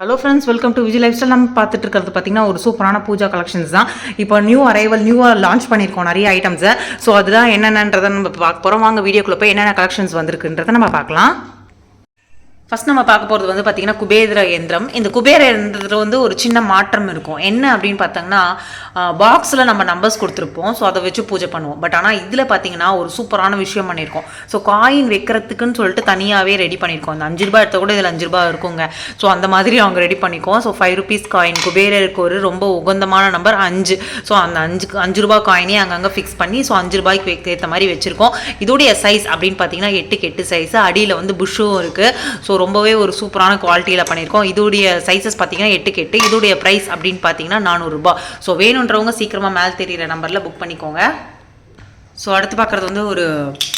Hello friends welcome to Vijay lifestyle நம்ம பார்த்துட்டு இருக்கிறது பார்த்தீங்கன்னா ஒரு சூப்பரான பூஜா கலெக்ஷன்ஸ் தான். இப்போ நியூ அரைவல் நியூவாக லான்ச் பண்ணியிருக்கோம் நிறைய ஐட்டம்ஸை ஸோ அதுதான் என்னென்னன்றதை நம்ம பார்க்க போகிறோம் வாங்க வீடியோக்குள்ளே போய் என்னென்ன கலெக்ஷன்ஸ் வந்திருக்குன்றதை நம்ம பார்க்கலாம். ஃபர்ஸ்ட் நம்ம பார்க்க போகிறது வந்து பார்த்தீங்கன்னா குபேர யந்திரம் இந்த குபேர யந்திரத்தில் வந்து ஒரு சின்ன மாற்றம் இருக்கும். என்ன அப்படின்னு பார்த்தோங்கன்னா பாக்ஸில் நம்ம நம்பர்ஸ் கொடுத்துருப்போம். ஸோ அதை வச்சு பூஜை பண்ணுவோம். பட் ஆனால் இதில் பார்த்தீங்கன்னா ஒரு சூப்பரான விஷயம் பண்ணியிருக்கோம். ஸோ காயின் வைக்கிறதுக்குன்னு சொல்லிட்டு தனியாகவே ரெடி பண்ணியிருக்கோம். அந்த அஞ்சு ரூபாய் எடுத்த கூட இதில் அஞ்சு ரூபாய் இருக்குங்க. ஸோ அந்த மாதிரி அவங்க ரெடி பண்ணிக்கோம் ஸோ ஃபைவ் ருபீஸ் காயின் குபேரருக்கு ஒரு ரொம்ப உகந்தமான நம்பர் அஞ்சு. ஸோ அந்த அஞ்சு அஞ்சு ரூபாய் காயினே அங்கங்கே ஃபிக்ஸ் பண்ணி ஸோ அஞ்சு ரூபாய்க்கு ஏற்ற மாதிரி வச்சுருக்கோம். இதோடைய சைஸ் அப்படின்னு பார்த்தீங்கன்னா எட்டுக்கு எட்டு சைஸ் அடியில் வந்து புஷ்ஷும் இருக்குது ஸோ ரொம்பவே ஒரு சூப்பரான குவாலிட்டியில் பண்ணியிருக்கோம். இதோடைய சைஸஸ் பார்த்தீங்கன்னா எட்டுக்கு எட்டு இதோடைய ப்ரைஸ் அப்படின்னு பார்த்தீங்கன்னா நானூறுரூபா ஸோ வேணுன்றவங்க சீக்கிரமாக மேலே தெரியிற நம்பரில் புக் பண்ணிக்கோங்க. ஸோ அடுத்து பார்க்குறது வந்து ஒரு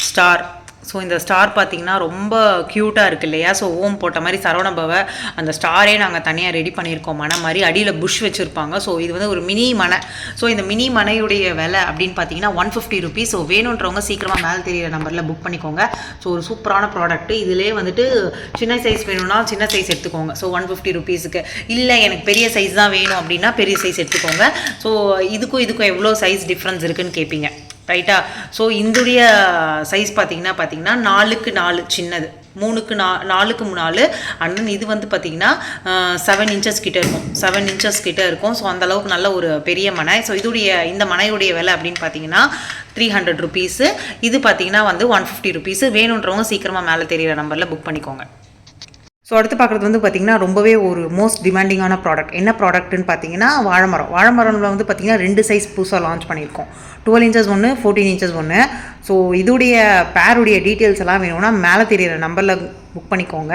ஸ்டார் ஸோ இந்த ஸ்டார் பார்த்தீங்கன்னா ரொம்ப க்யூட்டாக இருக்கு இல்லையா? ஸோ ஓம் போட்ட மாதிரி சரவணபவ அந்த ஸ்டாரே நாங்கள் தனியாக ரெடி பண்ணியிருக்கோம். மனை மாதிரி அடியில் புஷ் வச்சுருப்பாங்க. ஸோ இது வந்து ஒரு மினி மனை. ஸோ இந்த மினி மனையுடைய விலை அப்படின்னு பார்த்தீங்கன்னா ஒன் ஃபிஃப்டி ருபீஸ் ஸோ வேணுன்றவங்க சீக்கிரமாக மேலே தெரியிற நம்பரில் புக் பண்ணிக்கோங்க. ஸோ ஒரு சூப்பரான ப்ராடக்ட் இதிலே வந்துட்டு சின்ன சைஸ் வேணும்னா சின்ன சைஸ் எடுத்துக்கோங்க. ஸோ ஒன் ஃபிஃப்டி ருபீஸுக்கு இல்லை எனக்கு பெரிய சைஸ் தான் வேணும் அப்படின்னா பெரிய சைஸ் எடுத்துக்கோங்க. ஸோ இதுக்கும் இதுக்கும் எவ்வளோ சைஸ் டிஃப்ரென்ஸ் இருக்குன்னு கேட்பீங்க ரைட்டா ஸோ இந்துடைய சைஸ் பார்த்தீங்கன்னா பார்த்தீங்கன்னா நாலுக்கு நாலு சின்னது. மூணுக்கு நா நாலுக்கு நாலு அண்ட் தென் இது வந்து பார்த்தீங்கன்னா செவன் இன்ச்சஸ் கிட்ட இருக்கும். செவன் இன்ச்சஸ் கிட்ட இருக்கும். ஸோ அந்த அளவுக்கு நல்ல ஒரு பெரிய மனை. ஸோ இதுடைய இந்த மனையுடைய விலை அப்படின்னு பார்த்தீங்கன்னா த்ரீ ஹண்ட்ரட் ருபீஸு இது பார்த்தீங்கன்னா வந்து ஒன் ஃபிஃப்டி ருபீஸு வேணுன்றவங்க சீக்கிரமாக மேலே தெரியிற நம்பரில் புக் பண்ணிக்கோங்க. ஸோ அடுத்து பார்க்குறது வந்து பார்த்திங்கன்னா ரொம்பவே ஒரு மோஸ்ட் டிமாண்டிங்கான ப்ராடக்ட் என்ன ப்ராடக்ட்னு பார்த்தீங்கன்னா வாழைமரம். வாழைமரம்ல வந்து பார்த்திங்கன்னா ரெண்டு சைஸ் புதுசாக லான்ச் பண்ணியிருக்கோம். டுவெல் இன்ச்சஸ் ஒன்று ஃபோர்டீன் இன்ச்சஸ் ஒன்று ஸோ இதோடைய பேருடைய டீட்டெயில்ஸ் எல்லாம் வேணும்னா மேலே தெரியிற நம்பரில் புக் பண்ணிக்கோங்க.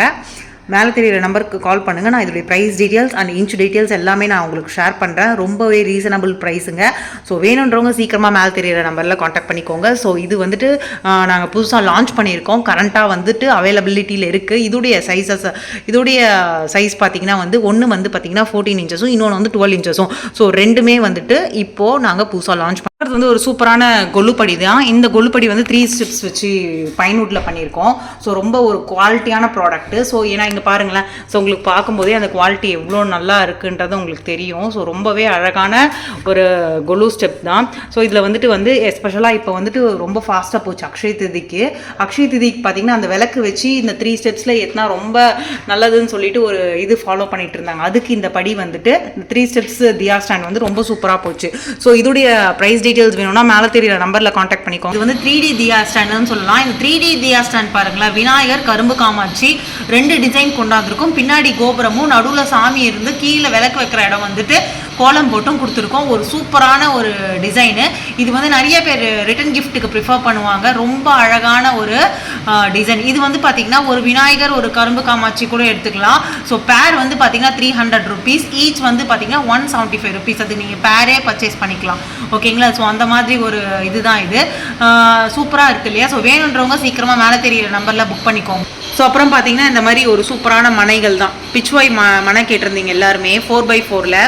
மேலே தெரியிற நம்பருக்கு கால் பண்ணுங்கள் நான் இதோடைய price details and inch details எல்லாமே நான் உங்களுக்கு ஷேர் பண்ணுறேன் ரொம்பவே ரீசனபிள் ப்ரைஸுங்க ஸோ வேணுன்றவங்க சீக்கிரமாக மேலே தெரியிற நம்பரில் காண்டாக்ட் பண்ணிக்கோங்க. ஸோ இது வந்துட்டு நாங்கள் புதுசாக லான்ச் பண்ணியிருக்கோம். கரண்ட்டாக வந்துட்டு அவைலபிலிட்டியில் இருக்குது இதோடைய சைஸஸ் இதோடைய சைஸ் பார்த்தீங்கன்னா வந்து ஒன்று வந்து பார்த்தீங்கன்னா ஃபோர்டீன் இன்ச்சஸும் இன்னொன்று வந்து டுவெல் இன்ச்சஸும் ஸோ ரெண்டுமே வந்துட்டு இப்போது நாங்கள் புதுசாக லான்ச் பண்ணுறது வந்து ஒரு சூப்பரான கொல்லுப்படி தான். இந்த கொல்லுப்படி வந்து த்ரீ ஸ்டெப்ஸ் வச்சு பைன்வுட்டில் பண்ணியிருக்கோம். ஸோ ரொம்ப ஒரு குவாலிட்டியான ப்ராடக்ட்டு ஸோ ஏன்னா இங்கே பாருங்களேன். ஸோ உங்களுக்கு பார்க்கும்போதே அந்த குவாலிட்டி எவ்வளோ நல்லா இருக்குன்றது உங்களுக்கு தெரியும். ஸோ ரொம்பவே அழகான ஒரு கொலு ஸ்டெப் தான். ஸோ இதில் வந்துட்டு வந்து எஸ்பெஷலாக இப்போ வந்துட்டு ரொம்ப ஃபாஸ்ட்டாக போச்சு அக்ஷய திதிக்கு. அக்ஷய திதிக்கு பார்த்தீங்கன்னா அந்த விளக்கு வச்சு இந்த த்ரீ ஸ்டெப்ஸில் எத்தனா ரொம்ப நல்லதுன்னு சொல்லிட்டு ஒரு இது ஃபாலோ பண்ணிட்டு இருந்தாங்க. அதுக்கு இந்த படி வந்துட்டு இந்த த்ரீ ஸ்டெப்ஸ் தியா ஸ்டாண்ட் வந்து ரொம்ப சூப்பராக போச்சு. ஸோ இதோடைய ப்ரைஸ் டீட்டெயில்ஸ் வேணும்னா மேலே தெரியிற நம்பரில் காண்டாக்ட் பண்ணிக்கோங்க. இது வந்து த்ரீ டி தியா ஸ்டாண்டுன்னு சொல்லலாம். இந்த த்ரீ டி தியா ஸ்டாண்ட் பாருங்களேன். விநாயகர் கரும்பு காமாட்சி ரெண்டு டிசைன் கொண்டாந்துருக்கும். பின்னாடி கோபுரமும் நடுவில் சாமி இருந்து கீழே விளக்கு வைக்கிற இடம் வந்துட்டு கோலம் போட்டும் கொடுத்துருக்கோம். ஒரு சூப்பரான ஒரு டிசைனு இது வந்து நிறைய பேர் ரிட்டன் கிஃப்ட்டுக்கு ப்ரிஃபர் பண்ணுவாங்க. ரொம்ப அழகான ஒரு டிசைன் இது வந்து பார்த்தீங்கன்னா ஒரு விநாயகர் ஒரு கரும்பு காமாட்சி கூட எடுத்துக்கலாம். ஸோ பேர் வந்து பார்த்தீங்கன்னா த்ரீ ஹண்ட்ரட் ருபீஸ் ஈச் வந்து பார்த்தீங்கன்னா ஒன் செவன்ட்டி ஃபைவ் ருபீஸ் அது நீங்கள் பேரே பர்ச்சேஸ் பண்ணிக்கலாம். ஓகேங்களா ஸோ அந்த மாதிரி ஒரு இதுதான் இது. சூப்பராக இருக்கு இல்லையா? ஸோ வேணுன்றவங்க சீக்கிரமாக மேலே தெரியிற நம்பரில் புக் பண்ணிக்கோங்க. ஸோ அப்புறம் பார்த்தீங்கன்னா இந்த மாதிரி ஒரு சூப்பரான மனைகள் தான் பிச்வாய் ம மனை கேட்டிருந்தீங்க எல்லாருமே. ஃபோர் பை ஃபோரில்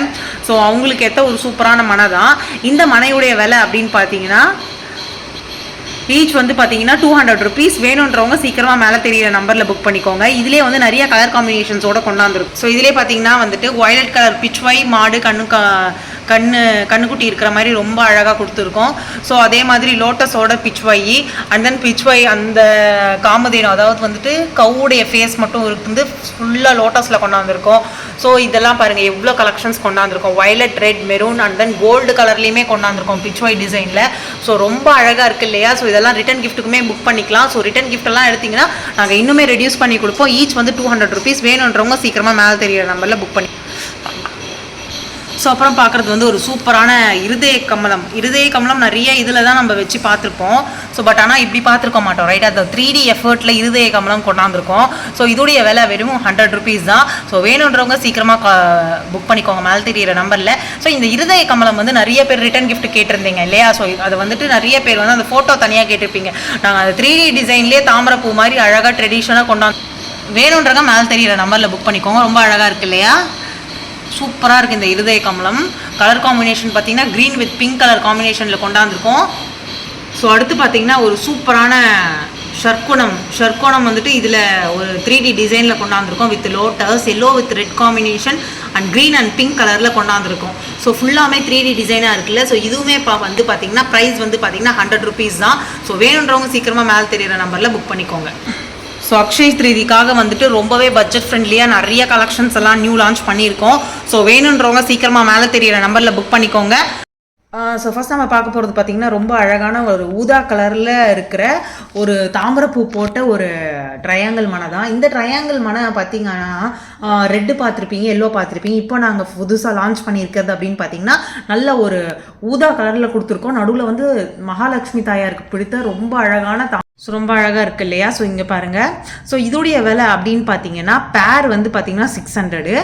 ஸோ அவங்களுக்கு ஏற்ற ஒரு சூப்பரான மனை தான். இந்த மனையுடைய விலை அப்படின்னு பார்த்தீங்கன்னா ஈச் வந்து பார்த்தீங்கன்னா டூ ஹண்ட்ரட் ருபீஸ் வேணுன்றவங்க சீக்கிரமாக மேலே தெரியிற நம்பரில் புக் பண்ணிக்கோங்க. இதிலே வந்து நிறைய கலர் காம்பினேஷன்ஸோட கொண்டாந்துருக்கும் ஸோ இதிலே பார்த்தீங்கன்னா வந்துட்டு ஒயலட் கலர் பிச்வாய் மாடு கண்ணு கா கண்ணு கண்ணுக்குட்டி இருக்கிற மாதிரி ரொம்ப அழகாக கொடுத்துருக்கோம். ஸோ அதே மாதிரி லோட்டஸோட பிச்வாயி அண்ட் தென் பிச்வாய் அந்த காமதேனம் அதாவது வந்துட்டு கவுடைய ஃபேஸ் மட்டும் இருந்து ஃபுல்லாக லோட்டஸில் கொண்டாந்துருக்கோம். ஸோ இதெல்லாம் பாருங்கள் எவ்வளோ collections கொண்டாந்துருக்கோம். Violet red maroon and then gold கலர்லேயுமே கொண்டாந்துருக்கோம் பிச்வாய் டிசைனில் ஸோ ரொம்ப அழகாக இருக்குது இல்லையா? ஸோ இதெல்லாம் ரிட்டன் கிஃப்ட்டுக்குமே புக் பண்ணிக்கலாம். ஸோ ரிட்டன் கிஃப்ட்டெல்லாம் எல்லாம் எடுத்தீங்கன்னா நாங்கள் இன்னுமே ரெடியூஸ் பண்ணி கொடுப்போம். ஈச் வந்து டூ ஹண்ட்ரட் ருபீஸ் வேணுன்றவங்க சீக்கிரமாக மேலே தெரியிற நம்பரில் புக் பண்ணி ஸோ அப்புறம் பார்க்குறது வந்து ஒரு சூப்பரான இருதய கமலம். இருதய கமலம் நிறைய இதில் தான் நம்ம வச்சு பார்த்துருப்போம். ஸோ பட் ஆனால் இப்படி பார்த்துருக்க மாட்டோம் ரைட் அந்த த்ரீ டி எஃபர்ட்டில் இருதய கமலம் கொண்டாந்துருக்கோம். ஸோ இதோடைய விலை வெறும் ஹண்ட்ரட் ருபீஸ் தான். ஸோ வேணுன்றவங்க சீக்கிரமாக புக் பண்ணிக்கோங்க. மேலே தெரியிற நம்பரில் ஸோ இந்த இருதய கமலம் வந்து நிறைய பேர் ரிட்டன் கிஃப்ட் கேட்டிருந்தீங்க இல்லையா? ஸோ அதை வந்துட்டு நிறைய பேர் வந்து அந்த ஃபோட்டோ தனியாக கேட்டிருப்பீங்க. நாங்கள் அந்த த்ரீ டி டிசைன்லேயே தாமரைப்பூ மாதிரி அழகாக ட்ரெடிஷ்னலாக கொண்டாந்து வேணுன்றவங்க மேலே தெரியிற நம்பரில் புக் பண்ணிக்கோங்க. ரொம்ப அழகாக இருக்கு இல்லையா? சூப்பராக இருக்குது இந்த இருதய கமலம். கலர் காம்பினேஷன் பார்த்தீங்கன்னா க்ரீன் வித் பிங்க் கலர் காம்பினேஷனில் கொண்டாந்துருக்கோம். ஸோ அடுத்து பார்த்தீங்கன்னா ஒரு சூப்பரான ஷர்க்குணம் ஷர்க்குணம் வந்துட்டு இதில் ஒரு த்ரீ டி டிசைனில் கொண்டாந்துருக்கோம் with lotus yellow with red combination and green and pink கலரில் கொண்டாந்துருக்கோம். ஸோ ஃபுல்லாமே த்ரீ டி டிசைனாக இருக்குல்ல. ஸோ இதுவுமே இப்போ வந்து பார்த்தீங்கன்னா ப்ரைஸ் வந்து பார்த்தீங்கன்னா ஹண்ட்ரட் ருபீஸ் தான். ஸோ வேணுன்றவங்க சீக்கிரமாக மேலே தெரியிற நம்பரில் புக் பண்ணிக்கோங்க. ஸோ அக்ஷய் த்ரீதிக்காக வந்துட்டு ரொம்பவே பட்ஜெட் ஃப்ரெண்ட்லியாக நிறைய கலெக்ஷன்ஸ் எல்லாம் நியூ லான்ச் பண்ணியிருக்கோம். ஸோ வேணுன்றவங்க சீக்கிரமாக மேலே தெரியிற நம்பரில் புக் பண்ணிக்கோங்க. ஸோ ஃபர்ஸ்ட் நம்ம பார்க்க போகிறது பார்த்தீங்கன்னா ரொம்ப அழகான ஒரு ஊதா கலரில் இருக்கிற ஒரு தாமரைப்பூ போட்ட ஒரு ட்ரையாங்கிள் மனை தான். இந்த ட்ரையாங்கிள் மனை பார்த்தீங்கன்னா ரெட்டு பார்த்துருப்பீங்க எல்லோ பார்த்துருப்பீங்க. இப்போ நாங்கள் புதுசாக லான்ச் பண்ணியிருக்கிறது அப்படின்னு பார்த்தீங்கன்னா நல்ல ஒரு ஊதா கலரில் கொடுத்துருக்கோம். நடுவில் வந்து மகாலட்சுமி தாயாருக்கு பிடித்த ரொம்ப அழகான தா ஸோ ரொம்ப அழகாக இருக்கு இல்லையா? ஸோ இங்கே பாருங்கள் ஸோ இதோடைய விலை அப்படின்னு பார்த்தீங்கன்னா பேர் வந்து பார்த்தீங்கன்னா சிக்ஸ் ஹண்ட்ரடு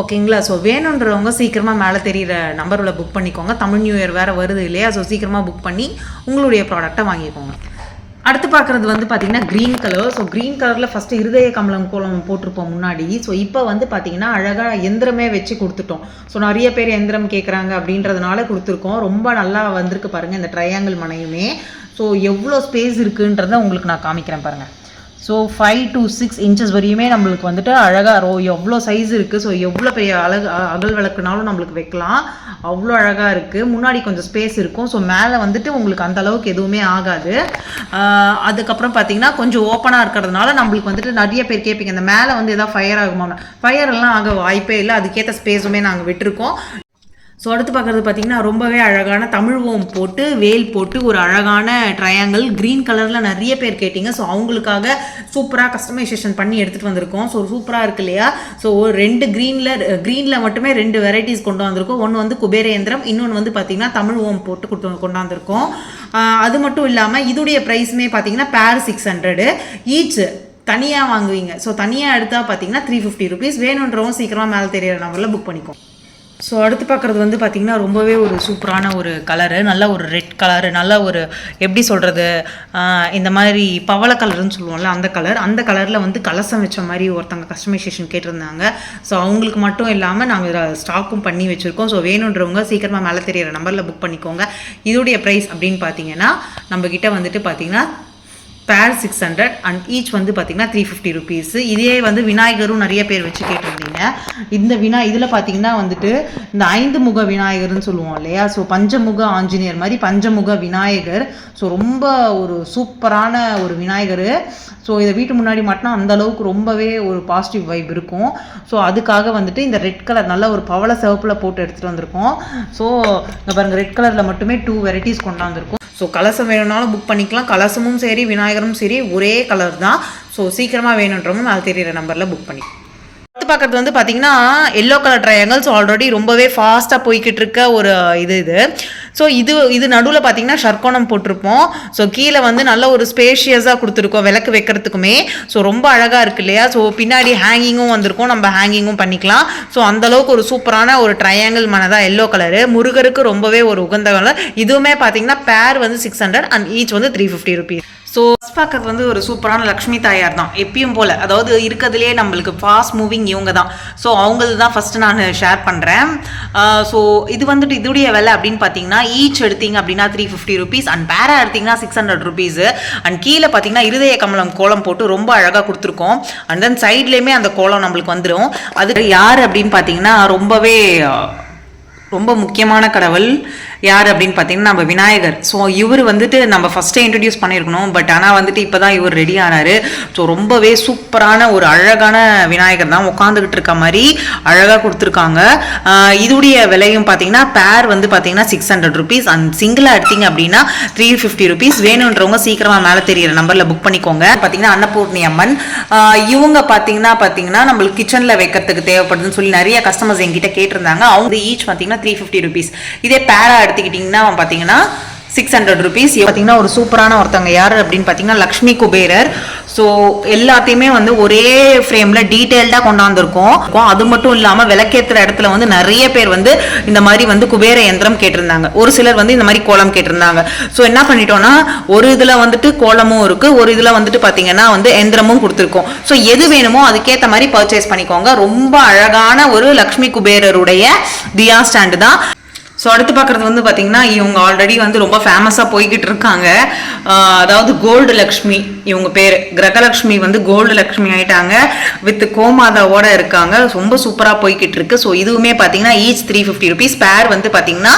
ஓகேங்களா ஸோ வேணுன்றவங்க சீக்கிரமாக மேலே தெரியிற நம்பரில் புக் பண்ணிக்கோங்க. தமிழ் நியூ இயர் வேறு வருது இல்லையா? ஸோ சீக்கிரமாக புக் பண்ணி உங்களுடைய ப்ராடக்டை வாங்கிக்கோங்க. அடுத்து பார்க்குறது வந்து பார்த்தீங்கன்னா க்ரீன் கலர் ஸோ க்ரீன் கலரில் ஃபஸ்ட்டு இருதய கமலம் கோலம் போட்டிருப்போம் முன்னாடி. ஸோ இப்போ வந்து பார்த்தீங்கன்னா அழகாக எந்திரமே வச்சு கொடுத்துட்டோம். ஸோ நிறைய பேர் எந்திரம் கேட்குறாங்க அப்படின்றதுனால கொடுத்துருக்கோம். ரொம்ப நல்லா வந்திருக்கு பாருங்கள் இந்த ட்ரையாங்கிள் மனையுமே. ஸோ எவ்வளோ ஸ்பேஸ் இருக்குன்றத உங்களுக்கு நான் காமிக்கிறேன் பாருங்கள் so five to six inches வரையுமே நம்மளுக்கு வந்துட்டு அழகாக ரோ எவ்வளோ சைஸ் இருக்குது ஸோ எவ்வளோ பெரிய அழகு அகல் விளக்குனாலும் நம்மளுக்கு வைக்கலாம். அவ்வளோ அழகாக இருக்குது முன்னாடி கொஞ்சம் ஸ்பேஸ் இருக்கும். ஸோ மேலே வந்துட்டு உங்களுக்கு அந்த அளவுக்கு எதுவுமே ஆகாது. அதுக்கப்புறம் பார்த்தீங்கன்னா கொஞ்சம் ஓப்பனாக இருக்கிறதுனால நம்மளுக்கு வந்துட்டு நிறைய பேர் கேட்பீங்க இந்த மேலே வந்து எதாவது ஃபயர் ஆகுமா ஃபயர் எல்லாம் ஆக வாய்ப்பே இல்லை. அதுக்கேற்ற ஸ்பேஸுமே நாங்கள் விட்டுருக்கோம். ஸோ அடுத்து பார்க்குறது பார்த்தீங்கன்னா ரொம்பவே அழகான தமிழ் ஓம் போட்டு வேல் போட்டு ஒரு அழகான ட்ரையாங்கிள் க்ரீன் கலரில் நிறைய பேர் கேட்டிங்க. ஸோ அவங்களுக்காக சூப்பராக கஸ்டமைசேஷன் பண்ணி எடுத்துகிட்டு வந்திருக்கோம். ஸோ சூப்பராக இருக்கு இல்லையா? ஸோ ஒரு ரெண்டு க்ரீனில் க்ரீனில் மட்டுமே ரெண்டு வெரைட்டிஸ் கொண்டு வந்திருக்கோம். ஒன்று வந்து குபேரேந்திரம் இன்னொன்று வந்து பார்த்திங்கன்னா தமிழ் ஓம் போட்டு கொண்டு கொண்டாந்துருக்கோம் அது மட்டும் இல்லாமல் இதோடைய ப்ரைஸுமே பார்த்தீங்கன்னா பேர் சிக்ஸ் ஹண்ட்ரடு ஈச் தனியாக வாங்குவீங்க. ஸோ தனியாக எடுத்தால் பார்த்தீங்கன்னா த்ரீ ஃபிஃப்டி ருபீஸ் வேணுன்றவும் சீக்கிரமாக மேலே தெரியிற நம்பரில் புக் பண்ணிக்கோ ஸோ அடுத்து பார்க்குறது வந்து பார்த்திங்கன்னா ரொம்பவே ஒரு சூப்பரான ஒரு கலரு நல்ல ஒரு ரெட் கலரு நல்ல ஒரு எப்படி சொல்கிறது இந்த மாதிரி பவள கலருன்னு சொல்லுவோம்ல அந்த கலர் அந்த கலரில் வந்து கலசம் வச்ச மாதிரி ஒருத்தங்க கஸ்டமைசேஷன் கேட்டிருந்தாங்க. ஸோ அவங்களுக்கு மட்டும் இல்லாமல் நாங்கள் ஸ்டாக்கும் பண்ணி வச்சுருக்கோம். ஸோ வேணுன்றவங்க சீக்கிரமாக மேலே தெரியிற நம்பரில் புக் பண்ணிக்கோங்க. இதோடைய ப்ரைஸ் அப்படின்னு பார்த்தீங்கன்னா நம்மக்கிட்ட வந்துட்டு பார்த்தீங்கன்னா பேர் சிக்ஸ் ஹண்ட்ரட் அண்ட் ஈச் வந்து பார்த்தீங்கன்னா த்ரீ ஃபிஃப்டி ருபீஸ் இதே வந்து விநாயகரும் நிறைய பேர் வச்சு கேட்டிருந்தீங்க. இந்த வினா இதில் பார்த்தீங்கன்னா வந்துட்டு இந்த ஐந்து முக விநாயகர்னு சொல்லுவோம் இல்லையா? ஸோ பஞ்சமுக ஆஞ்சநேயர் மாதிரி பஞ்சமுக விநாயகர். ஸோ ரொம்ப ஒரு சூப்பரான ஒரு விநாயகர். ஸோ இதை வீட்டு முன்னாடி மாட்டினா அந்த அளவுக்கு ரொம்பவே ஒரு பாசிட்டிவ் வைப் இருக்கும். ஸோ அதுக்காக வந்துட்டு இந்த ரெட் கலர் நல்ல ஒரு பவள சிவப்பில் போட்டு எடுத்துகிட்டு வந்திருக்கோம். ஸோ இங்கே பாருங்கள் ரெட் கலரில் மட்டுமே டூ வெரைட்டிஸ் கொண்டாந்துருக்கோம். ஸோ கலசம் வேணும்னாலும் புக் பண்ணிக்கலாம். கலசமும் சரி விநாயகரும் சரி ஒரே கலர் தான். ஸோ சீக்கிரமாக வேணுன்றவங்க மேலே தெரியிற நம்பரில் புக் பண்ணி பார்க்குறது வந்து பார்த்தீங்கன்னா எல்லோ கலர் ட்ரையாங்கிள்ஸ் ஆல்ரெடி ரொம்பவே ஃபாஸ்ட்டாக போய்கிட்டு இருக்க ஒரு இது இது. ஸோ இது இது நடுவில் பார்த்தீங்கன்னா ஷர்க்கோணம் போட்டிருப்போம். ஸோ கீழே வந்து நல்ல ஒரு ஸ்பேஷியஸாக கொடுத்துருக்கோம் விளக்கு வைக்கிறதுக்குமே. ஸோ ரொம்ப அழகாக இருக்கு இல்லையா? ஸோ பின்னாடி ஹேங்கிங்கும் வந்திருக்கும். நம்ம ஹேங்கிங்கும் பண்ணிக்கலாம். ஸோ அந்தளவுக்கு ஒரு சூப்பரான ஒரு ட்ரையாங்கிள் மனதாக எல்லோ கலரு முருகருக்கு ரொம்பவே ஒரு உகந்த கலர் இதுவுமே பார்த்தீங்கன்னா பேர் வந்து சிக்ஸ் ஹண்ட்ரட் அண்ட் ஈச் வந்து த்ரீ ஃபிஃப்டி ருபீஸ் ஸோ பார்க்கறது வந்து ஒரு சூப்பரான லக்ஷ்மி தாயார் தான். எப்பயும் போல். அதாவது இருக்கிறதுலே நம்மளுக்கு ஃபாஸ்ட் மூவிங் இவங்க தான். ஸோ அவங்களது தான் ஃபஸ்ட்டு நான் ஷேர் பண்ணுறேன் ஸோ இது வந்துட்டு இதுடைய விலை அப்படின்னு பார்த்தீங்கன்னா ஈச் எடுத்தீங்க அப்படின்னா த்ரீ ஃபிஃப்டி ருபீஸ் அண்ட் பேரா எடுத்தீங்கன்னா சிக்ஸ் ஹண்ட்ரட் ருபீஸ் அண்ட் கீழே பார்த்தீங்கன்னா இருதய கமலம் கோலம் போட்டு ரொம்ப அழகாக கொடுத்துருக்கோம். அண்ட் தென் சைட்லேயுமே அந்த கோலம் நம்மளுக்கு வந்துடும் அது யார் அப்படின்னு பார்த்தீங்கன்னா ரொம்பவே ரொம்ப முக்கியமான கடவுள். யார் அப்படின்னு பார்த்தீங்கன்னா நம்ம விநாயகர். ஸோ இவர் வந்துட்டு நம்ம ஃபஸ்ட்டே இன்ட்ரடியூஸ் பண்ணியிருக்கணும். பட் ஆனால் வந்துட்டு இப்போ தான் இவர் ரெடி ஆனாரு. ஸோ ரொம்பவே சூப்பரான ஒரு அழகான விநாயகர் தான் உட்காந்துக்கிட்டு இருக்க மாதிரி அழகாக கொடுத்துருக்காங்க. இதுடைய விலையும் பார்த்தீங்கன்னா பேர் வந்து பார்த்தீங்கன்னா சிக்ஸ் ஹண்ட்ரட் ருபீஸ் அண்ட் சிங்கிளாக எடுத்தீங்க அப்படின்னா த்ரீ ஃபிஃப்டி ருபீஸ் வேணுன்றவங்க சீக்கிரமாக மேலே தெரியிற நம்பரில் புக் பண்ணிக்கோங்க. பார்த்தீங்கன்னா அன்னபூர்ணி அம்மன். இவங்க பார்த்தீங்கன்னா பார்த்தீங்கன்னா நம்மளுக்கு கிச்சனில் வைக்கிறதுக்கு தேவைப்படுதுன்னு சொல்லி நிறைய கஸ்டமர்ஸ் எங்கிட்ட கேட்டிருந்தாங்க. அவங்க ஈச் பார்த்தீங்கன்னா த்ரீ ஃபிஃப்டி ருபீஸ் இதே பேரா எடுத்துக்கிட்டிங்கன்னா பார்த்தீங்கன்னா சிக்ஸ் ஹண்ட்ரட் ருபீஸ் பார்த்தீங்கன்னா ஒரு சூப்பரான ஒருத்தவங்க. யார் அப்படின்னு பார்த்தீங்கன்னா லக்ஷ்மி குபேரர். ஸோ எல்லாத்தையுமே வந்து ஒரே ஃப்ரேமில் டீட்டெயில்டாக கொண்டாந்துருக்கோம். அது மட்டும் இல்லாமல் விளக்கேற்றுற இடத்துல வந்து நிறைய பேர் வந்து இந்த மாதிரி வந்து குபேர யந்திரம் கேட்டிருந்தாங்க. ஒரு சிலர் வந்து இந்த மாதிரி கோலம் கேட்டிருந்தாங்க. ஸோ என்ன பண்ணிட்டோம்னா ஒரு இதில் வந்துட்டு கோலமும் இருக்குது ஒரு இதில் வந்துட்டு பார்த்தீங்கன்னா வந்து எந்திரமும் கொடுத்துருக்கோம். ஸோ எது வேணுமோ அதுக்கேற்ற மாதிரி பர்ச்சேஸ் பண்ணிக்கோங்க. ரொம்ப அழகான ஒரு லக்ஷ்மி குபேரருடைய தியா ஸ்டாண்டு தான். ஸோ அடுத்து பார்க்குறது வந்து பார்த்தீங்கன்னா இவங்க ஆல்ரெடி வந்து ரொம்ப ஃபேமஸாக போய்கிட்டு இருக்காங்க. அதாவது கோல்டு லக்ஷ்மி இவங்க பேர். கிரகலக்ஷ்மி வந்து கோல்டு லக்ஷ்மி ஆயிட்டாங்க. வித் கோமாதாவோட இருக்காங்க. ரொம்ப சூப்பராக போய்கிட்டு இருக்கு. ஸோ இதுவுமே பார்த்தீங்கன்னா ஈச் த்ரீ ஃபிஃப்டி ருபீஸ் பேர் வந்து பார்த்தீங்கன்னா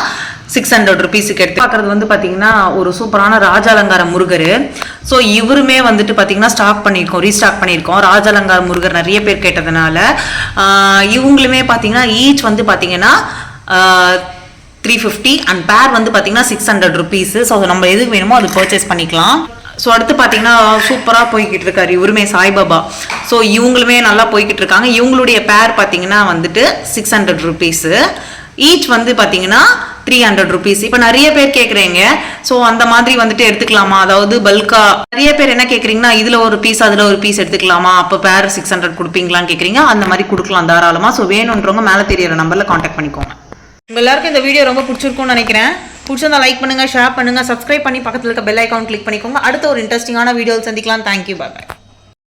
சிக்ஸ் ஹண்ட்ரட் ருபீஸுக்கு எடுத்து பார்க்குறது வந்து பார்த்தீங்கன்னா ஒரு சூப்பரான ராஜாலங்கார முருகர். ஸோ இவருமே வந்துட்டு பார்த்தீங்கன்னா ஸ்டாக் பண்ணியிருக்கோம் ரீஸ்டாக் பண்ணியிருக்கோம் ராஜாலங்கார முருகர் நிறைய பேர் கேட்டதுனால இவங்களுமே பார்த்தீங்கன்னா ஈச் வந்து பார்த்தீங்கன்னா த்ரீ ஃபிஃப்டி அண்ட் பேர் வந்து பார்த்தீங்கன்னா சிக்ஸ் ஹண்ட்ரட் ருபீஸ் ஸோ நம்ம எதுக்கு வேணுமோ அது பர்ச்சேஸ் பண்ணிக்கலாம். ஸோ அடுத்து பார்த்தீங்கன்னா சூப்பராக போய்கிட்டு இருக்காரு இவருமே சாய்பாபா. ஸோ இவங்களுமே நல்லா போய்கிட்டு இருக்காங்க. இவங்களுடைய பேர் பார்த்தீங்கன்னா வந்துட்டு சிக்ஸ் ஹண்ட்ரட் ருபீஸு ஈச் வந்து பார்த்தீங்கன்னா த்ரீ ஹண்ட்ரட் ருபீஸ் இப்போ நிறைய பேர் கேட்குறீங்க ஸோ அந்த மாதிரி வந்துட்டு எடுத்துக்கலாமா? அதாவது பல்கா நிறைய பேர் என்ன கேட்குறீங்கன்னா இதில் ஒரு பீஸ் அதில் ஒரு பீஸ் எடுத்துக்கலாமா? அப்போ பேர் சிக்ஸ் ஹண்ட்ரட் கொடுப்பீங்களான்னு கேட்குறீங்க அந்த மாதிரி கொடுக்கலாம் தாராளமாக ஸோ வேணுன்றவங்க மேலே தெரியற நம்பரில் காண்டாக்ட் பண்ணிக்கோங்க. உங்கள் எல்லாருக்கும் இந்த வீடியோ ரொம்ப பிடிச்சிருக்கும்னு நினைக்கிறேன். பிடிச்சிருந்தா லைக் பண்ணுங்க ஷேர் பண்ணுங்க சப்ஸ்கிரைப் பண்ணி பக்கத்தில் இருக்க பெல் ஐக்கான் கிளிக் பண்ணிக்கோங்க. அடுத்த ஒரு இன்ட்ரெஸ்டிங்கான வீடியோ சந்திக்கலாம். Thank you bye